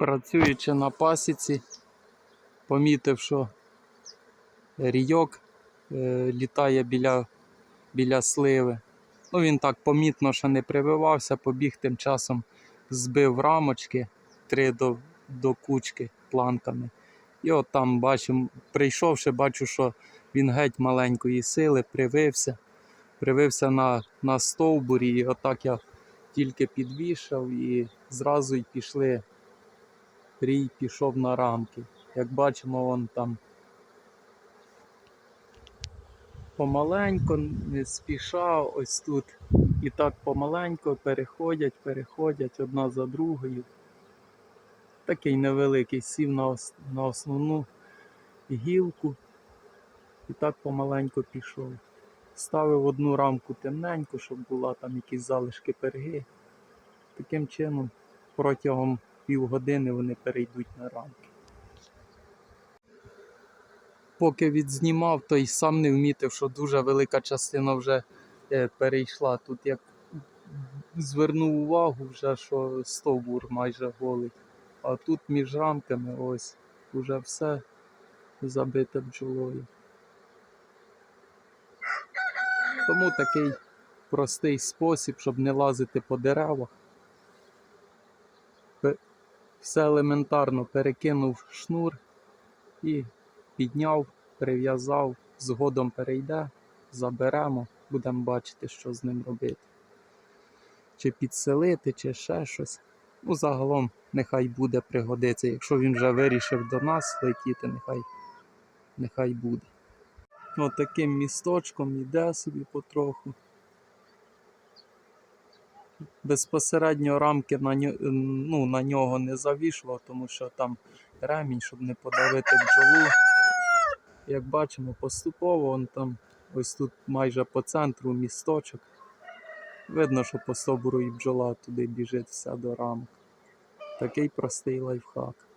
Працюючи на пасіці, помітив, що рійок е, літає біля, біля сливи. Ну, він так помітно, що не прививався, побіг тим часом, збив рамочки три до, до кучки планками. І от там бачимо, прийшовши, бачу, що він геть маленької сили, привився, привився на, на стовбурі. І отак я тільки підвішав і зразу й пішли. Рій пішов на рамки. Як бачимо, вон там помаленько, не спіша, ось тут. І так помаленько переходять, переходять одна за другою. Такий невеликий сів на, ос- на основну гілку і так помаленько пішов. Ставив одну рамку темненьку, щоб була там якісь залишки перги. Таким чином, протягом півгодини вони перейдуть на рамки. Поки відзнімав, то й сам не вмітив, що дуже велика частина вже е, перейшла. Тут як звернув увагу, вже що стовбур майже голий. А тут між рамками ось уже все забите бджолою. Тому такий простий спосіб, щоб не лазити по деревах. Все елементарно перекинув шнур і підняв, прив'язав, згодом перейде, заберемо, будемо бачити, що з ним робити. Чи підселити, чи ще щось. Ну, загалом нехай буде пригодиться. Якщо він вже вирішив до нас летіти, нехай, нехай буде. Ну, таким місточком йде собі потроху. Безпосередньо рамки на, ну, на нього не завішував, тому що там ремінь, щоб не подавити бджолу. Як бачимо, поступово он там ось тут майже по центру місточок. Видно, що по собору і бджола туди біжить вся до рамок. Такий простий лайфхак.